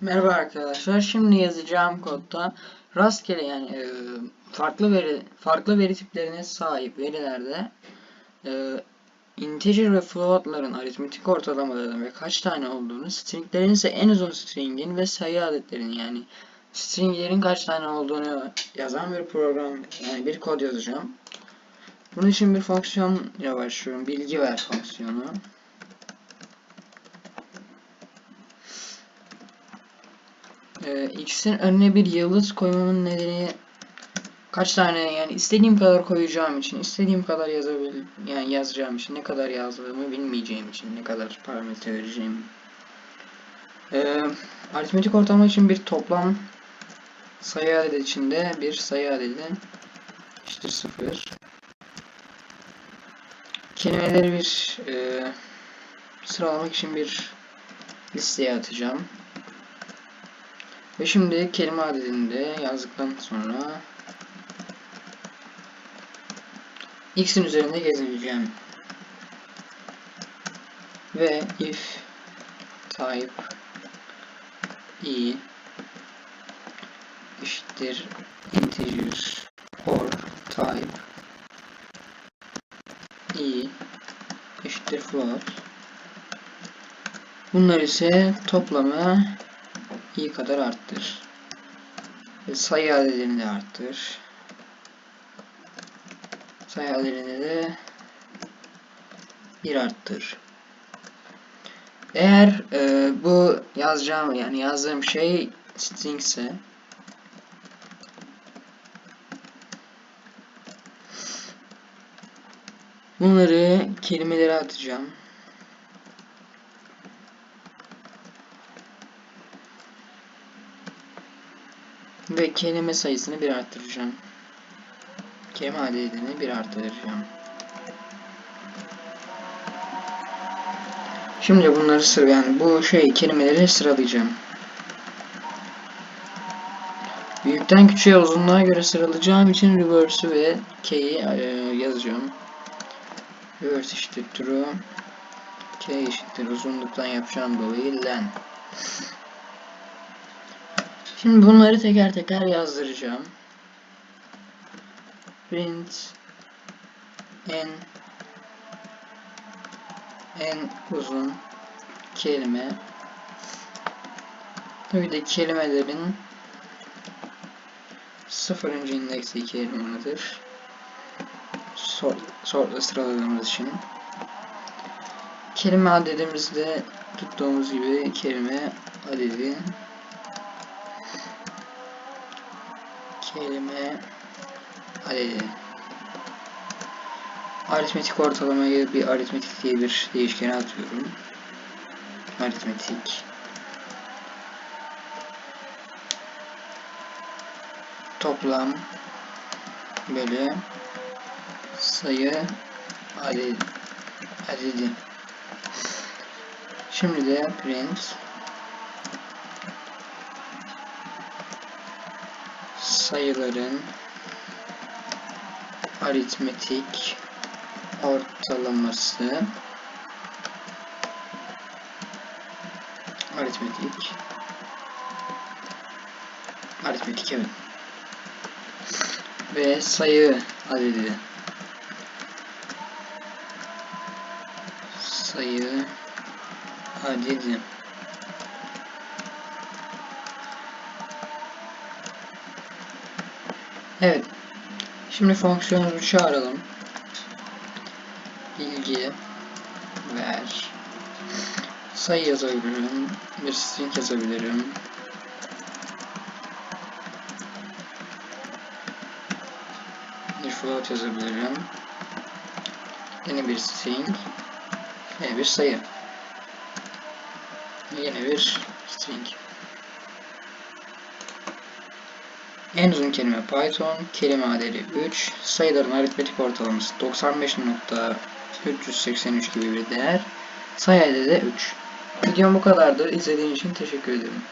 Merhaba arkadaşlar. Şimdi yazacağım kodda rastgele yani e, farklı veri farklı veri tiplerine sahip verilerde e, integer ve floatların aritmetik ortalamalarının ve kaç tane olduğunu, stringlerin ise en uzun stringin ve sayı adetlerinin yani stringlerin kaç tane olduğunu yazan bir program yani bir kod yazacağım. Bunun için bir fonksiyonla başlıyorum. Bilgi ver fonksiyonu. Ee, x'in önüne bir yıldız koymamın nedeni kaç tane yani istediğim kadar koyacağım için istediğim kadar yazabil yani yazacağım için ne kadar yazdığımı bilmeyeceğim için ne kadar parametre vereceğim. Ee, aritmetik ortalama için bir toplam sayı adedi içinde bir sayı adedi eşittir 0 kelimeleri bir e, sıralamak için bir listeye atacağım. Ve şimdi kelime adedinde yazdıktan sonra x'in üzerinde gezineceğim. Ve if type i eşittir integer or type i eşittir float bunlar ise toplamı i kadar arttır. Ve sayı adedini de arttır. Sayı adedini de bir arttır. Eğer e, bu yazacağım yani yazdığım şey string ise bunları kelimelere atacağım. Ve kelime sayısını bir arttıracağım. Kelime adedini bir arttıracağım. Şimdi bunları sıra yani bu şey kelimeleri sıralayacağım. Büyükten küçüğe uzunluğa göre sıralayacağım için reverse ve k'yi e, yazacağım. Reverse eşittir true. K eşittir uzunluktan yapacağım dolayı len. Şimdi bunları teker teker yazdıracağım. Print en en uzun kelime Tabii de kelimelerin sıfırıncı indeksi kelimedir. Sort, sortla sıraladığımız için. Kelime adedimizde tuttuğumuz gibi kelime adedi kelime adedi. Aritmetik ortalamayı bir aritmetik diye bir değişkene atıyorum. Aritmetik toplam bölü sayı adedi. adedi. Şimdi de print sayıların aritmetik ortalaması aritmetik aritmetik evet. Ve sayı adedi. Sayı adedi Evet. Şimdi fonksiyonumuzu çağıralım. Bilgi ver. Sayı yazabilirim. Bir string yazabilirim. Bir float yazabilirim. Yine bir string. Yine bir sayı. Yine bir string. En uzun kelime Python, kelime adedi 3, sayıların aritmetik ortalaması 95.383 gibi bir değer, sayı adedi 3. Videom bu kadardı. İzlediğiniz için teşekkür ederim.